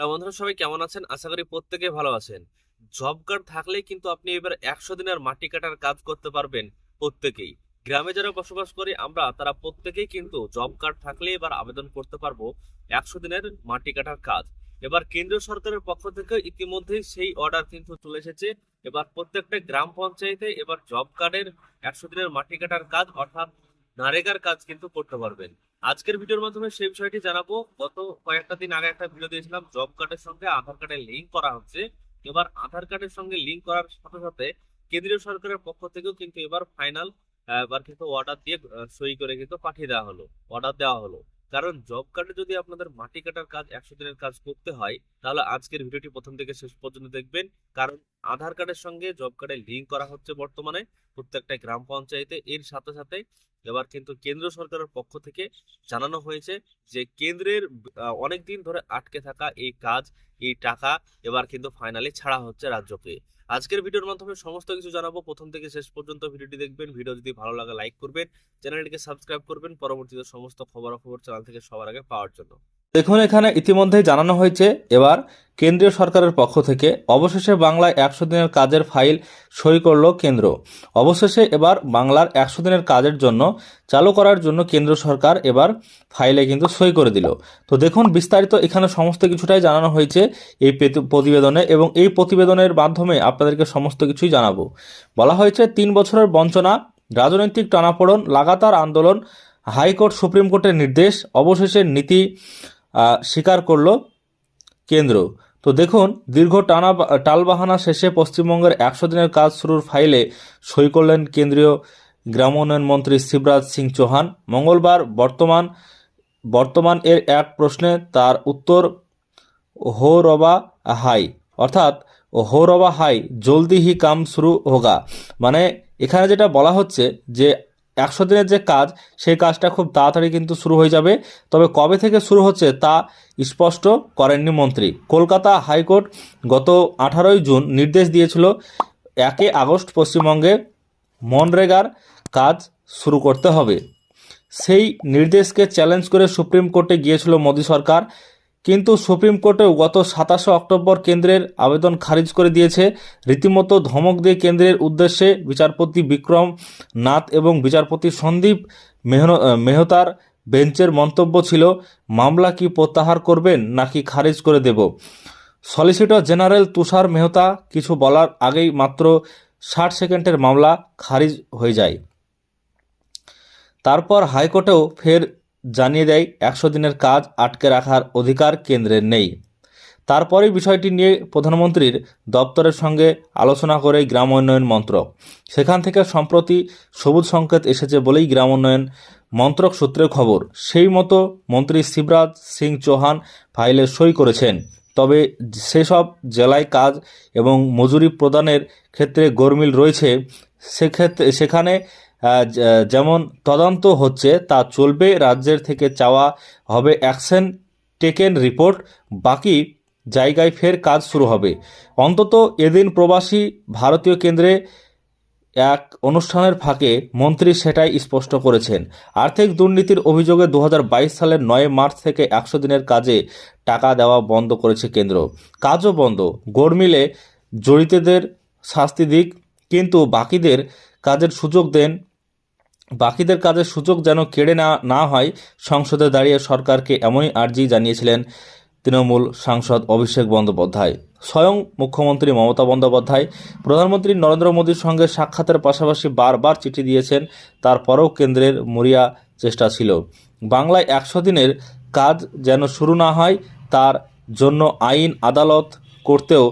Hello বন্ধুরা, সবাই কেমন আছেন? আশা করি প্রত্যেকে ভালো আছেন। জব কার্ড থাকলেই কিন্তু আপনি এবার একশো দিনের মাটি কাটার কাজ করতে পারবেন প্রত্যেকেই। গ্রামে যারা বসবাস করি আমরা, তারা প্রত্যেকেই কিন্তু জব কার্ড থাকলে এবার আবেদন করতে পারব একশো দিনের মাটি কাটার কাজ। এবার কেন্দ্রীয় সরকারের পক্ষ থেকে ইতিমধ্যেই সেই অর্ডার কিন্তু চলে এসেছে। এবার প্রত্যেকটা গ্রাম পঞ্চায়েতে এবার জব কার্ডের একশো দিনের মাটি কাটার কাজ অর্থাৎ নারেগার কাজ কিন্তু করতে পারবেন। আজকের ভিডিওর মাধ্যমে সেই বিষয়টি জানাব। গত কয়েকটা দিন আগে একটা ভিডিও দিয়েছিলাম জব কার্ডের সঙ্গে আধার কার্ডের লিঙ্ক করা হচ্ছে। এবার আধার কার্ডের সঙ্গে লিঙ্ক করার সাথে সাথে কেন্দ্রীয় সরকারের পক্ষ থেকেও কিন্তু এবার ফাইনাল এবার কিন্তু অর্ডার দিয়ে সই করে কিন্তু পাঠিয়ে দেওয়া হলো অর্ডার দেওয়া হলো। কারণ জব কার্ডে যদি আপনাদের মাটি কাটার কাজ একশো দিনের কাজ করতে হয়, তাহলে আজকের ভিডিওটি প্রথম থেকে শেষ পর্যন্ত দেখবেন। কারণ আধার কার্ডের সঙ্গে জব কার্ডে লিঙ্ক করা হচ্ছে বর্তমানে প্রত্যেকটা গ্রাম পঞ্চায়েতে। এর সাথে সাথে এবার কিন্তু কেন্দ্র সরকারের পক্ষ থেকে জানানো হয়েছে যে কেন্দ্রের অনেক দিন ধরে আটকে থাকা এই কাজ, এই টাকা এবার কিন্তু ফাইনালি ছাড়া হচ্ছে রাজ্যকে। আজকের ভিডিওর মাধ্যমে সমস্ত কিছু জানাব। প্রথম থেকে শেষ পর্যন্ত ভিডিওটি দেখবেন। ভিডিও যদি ভালো লাগে লাইক করবেন। চ্যানেলটিকে সাবস্ক্রাইব করবেন। পরবর্তীতে সমস্ত খবরাখবর চ্যানেল থেকে সবার আগে পাওয়ার জন্য। দেখুন এখানে ইতিমধ্যেই জানানো হয়েছে, এবার কেন্দ্রীয় সরকারের পক্ষ থেকে অবশেষে বাংলায় একশো দিনের কাজের ফাইল সই করল কেন্দ্র। অবশেষে এবার বাংলার একশো দিনের কাজের জন্য চালু করার জন্য কেন্দ্র সরকার এবার ফাইলে কিন্তু সই করে দিল। তো দেখুন, বিস্তারিত এখানে সমস্ত কিছুটাই জানানো হয়েছে এই প্রতিবেদনে এবং এই প্রতিবেদনের মাধ্যমে আপনাদেরকে সমস্ত কিছুই জানাব। বলা হয়েছে, তিন বছরের বঞ্চনা, রাজনৈতিক টানাপোড়ন, লাগাতার আন্দোলন, হাইকোর্ট, সুপ্রিম কোর্টের নির্দেশ, অবশেষে নীতি স্বীকার করল কেন্দ্র। তো দেখুন, দীর্ঘ টানা টালবাহানা শেষে পশ্চিমবঙ্গের একশো দিনের কাজ শুরুর ফাইলে সই করলেন কেন্দ্রীয় গ্রাম উন্নয়ন মন্ত্রী শিবরাজ সিং চৌহান। মঙ্গলবার বর্তমান বর্তমান এর এক প্রশ্নে তার উত্তর হো রবা হাই অর্থাৎ হো রবা হাই, জলদি হি কাম শুরু হোগা মানে এখানে যেটা বলা হচ্ছে যে একশো দিনের যে কাজ, সেই কাজটা খুব তাড়াতাড়ি কিন্তু শুরু হয়ে যাবে। তবে কবে থেকে শুরু হচ্ছে তা স্পষ্ট করেননি মন্ত্রী। কলকাতা হাইকোর্ট গত আঠারোই জুন নির্দেশ দিয়েছিল, একে আগস্ট পশ্চিমবঙ্গে মনরেগার কাজ শুরু করতে হবে। সেই নির্দেশকে চ্যালেঞ্জ করে সুপ্রিম কোর্টে গিয়েছিল মোদী সরকার। কিন্তু সুপ্রিম কোর্টেও গত সাতাশে অক্টোবর কেন্দ্রের আবেদন খারিজ করে দিয়েছে। রীতিমতো ধমক দিয়ে কেন্দ্রের উদ্দেশ্যে বিচারপতি বিক্রম নাথ এবং বিচারপতি সন্দীপ মেহন মেহতার বেঞ্চের মন্তব্য ছিল, মামলা কি প্রত্যাহার করবেন নাকি খারিজ করে দেব? সলিসিটর জেনারেল তুষার মেহতা কিছু বলার আগেই মাত্র ষাট সেকেন্ডের মামলা খারিজ হয়ে যায়। তারপর হাইকোর্টেও ফের জানিয়ে দেয়, একশো দিনের কাজ আটকে রাখার অধিকার কেন্দ্রের নেই। তারপরেই বিষয়টি নিয়ে প্রধানমন্ত্রীর দপ্তরের সঙ্গে আলোচনা করে গ্রাম উন্নয়ন মন্ত্রক। সেখান থেকে সম্প্রতি সবুজ সংকেত এসেছে বলেই গ্রাম উন্নয়ন মন্ত্রক সূত্রে খবর। সেই মতো মন্ত্রী শিবরাজ সিং চৌহান ফাইলে সই করেছেন। তবে সেসব জেলায় কাজ এবং মজুরি প্রদানের ক্ষেত্রে গরমিল রয়েছে। সেক্ষেত্রে সেখানে যেমন তদন্ত হচ্ছে, তা চলবে, রাজ্যের থেকে চাওয়া হবে অ্যাকশন টেকেন রিপোর্ট, বাকি জায়গায় ফের কাজ শুরু হবে। অন্তত এদিন প্রবাসী ভারতীয় কেন্দ্রে এক অনুষ্ঠানের ফাঁকে মন্ত্রী সেটাই স্পষ্ট করেছেন। আর্থিক দুর্নীতির অভিযোগে দু হাজার বাইশ সালের নয় মার্চ থেকে একশো দিনের কাজে টাকা দেওয়া বন্ধ করেছে কেন্দ্র। কাজও বন্ধ। গরমিলে জড়িতদের শাস্তি দিক, কিন্তু বাকিদের কাজের সুযোগ দেন বাকিদের কাজের সুযোগ যেন কেড়ে না না হয়, সংসদে দাঁড়িয়ে সরকারকে এমনই আর্জি জানিয়েছিলেন তৃণমূল সাংসদ অভিষেক বন্দ্যোপাধ্যায়। স্বয়ং মুখ্যমন্ত্রী মমতা বন্দ্যোপাধ্যায়, প্রধানমন্ত্রী নরেন্দ্র মোদীর সঙ্গে সাক্ষাতের পাশাপাশি বারবার চিঠি দিয়েছেন, তারপরেও কেন্দ্রের মরিয়া চেষ্টা ছিল। বাংলায় একশো দিনের কাজ যেন শুরু না হয়, তার জন্য আইন, আদালত করতেও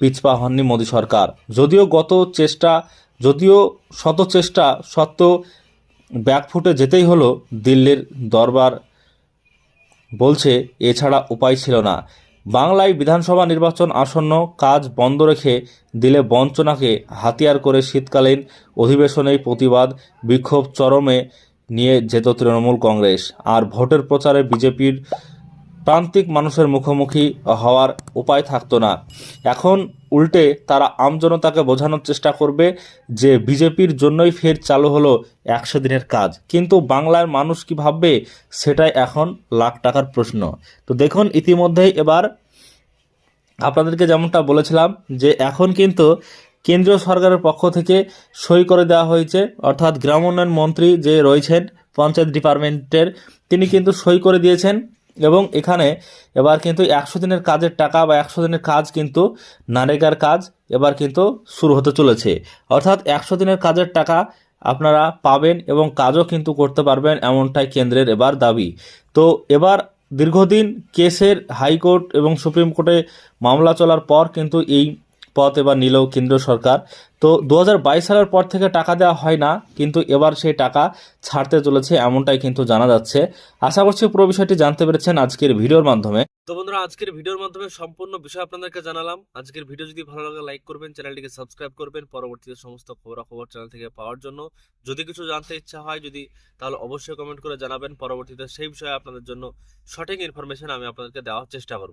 পিছপা হননি মোদী সরকার। যদিও গত চেষ্টা, যদিও শত চেষ্টা সত্ত্বেও ব্যাকফুটে যেতেই হলো দিল্লির দরবার। বলছে, এছাড়া উপায় ছিল না। বাংলায় বিধানসভা নির্বাচন আসন্ন কাজ বন্ধ রেখে দিলে বঞ্চনাকে হাতিয়ার করে শীতকালীন অধিবেশনেই প্রতিবাদ, বিক্ষোভ চরমে নিয়ে যেত তৃণমূল কংগ্রেস। আর ভোটের প্রচারে বিজেপির প্রান্তিক মানুষের মুখোমুখি হওয়ার উপায় থাকতো না। এখন উল্টে তারা আমজনতাকে বোঝানোর চেষ্টা করবে যে বিজেপির জন্যই ফের চালু হলো একশো দিনের কাজ। কিন্তু বাংলার মানুষ কি ভাববে, সেটাই এখন লাখ টাকার প্রশ্ন। তো দেখুন, ইতিমধ্যেই এবার আপনাদেরকে যেমনটা বলেছিলাম যে এখন কিন্তু কেন্দ্রীয় সরকারের পক্ষ থেকে সই করে দেওয়া হয়েছে। অর্থাৎ গ্রাম উন্নয়ন মন্ত্রী যে রয়েছেন পঞ্চায়েত ডিপার্টমেন্টের, তিনি কিন্তু সই করে দিয়েছেন। এবং এখানে এবার কিন্তু একশো দিনের কাজের টাকা বা একশো দিনের কাজ কিন্তু নারেগার কাজ এবার কিন্তু শুরু হতে চলেছে। অর্থাৎ একশো দিনের কাজের টাকা আপনারা পাবেন এবং কাজও কিন্তু করতে পারবেন এমনটাই কেন্দ্রের এবার দাবি। তো এবার দীর্ঘদিন কেসের হাইকোর্ট এবং সুপ্রিম কোর্টে মামলা চলার পর কিন্তু এই পথ এবার নিল কেন্দ্র সরকার। তো দু হাজার বাইশ সালের পর থেকে টাকা দেওয়া হয় না, কিন্তু এবার সেই টাকা ছাড়তে চলেছে এমনটাই কিন্তু জানা যাচ্ছে। আশা করছি পুরো বিষয়টি জানতে পেরেছেন আজকের ভিডিওর মাধ্যমে। তো বন্ধুরা, আজকের ভিডিওর মাধ্যমে সম্পূর্ণ বিষয় আপনাদেরকে জানালাম। আজকের ভিডিও যদি ভালো লাগে লাইক করবেন, চ্যানেলটিকে সাবস্ক্রাইব করবেন। পরবর্তীতে সমস্ত খবরাখবর চ্যানেল থেকে পাওয়ার জন্য। যদি কিছু জানতে ইচ্ছা হয় যদি, তাহলে অবশ্যই কমেন্ট করে জানাবেন। পরবর্তীতে সেই বিষয়ে আপনাদের জন্য সঠিক ইনফরমেশন আমি আপনাদেরকে দেওয়ার চেষ্টা করব।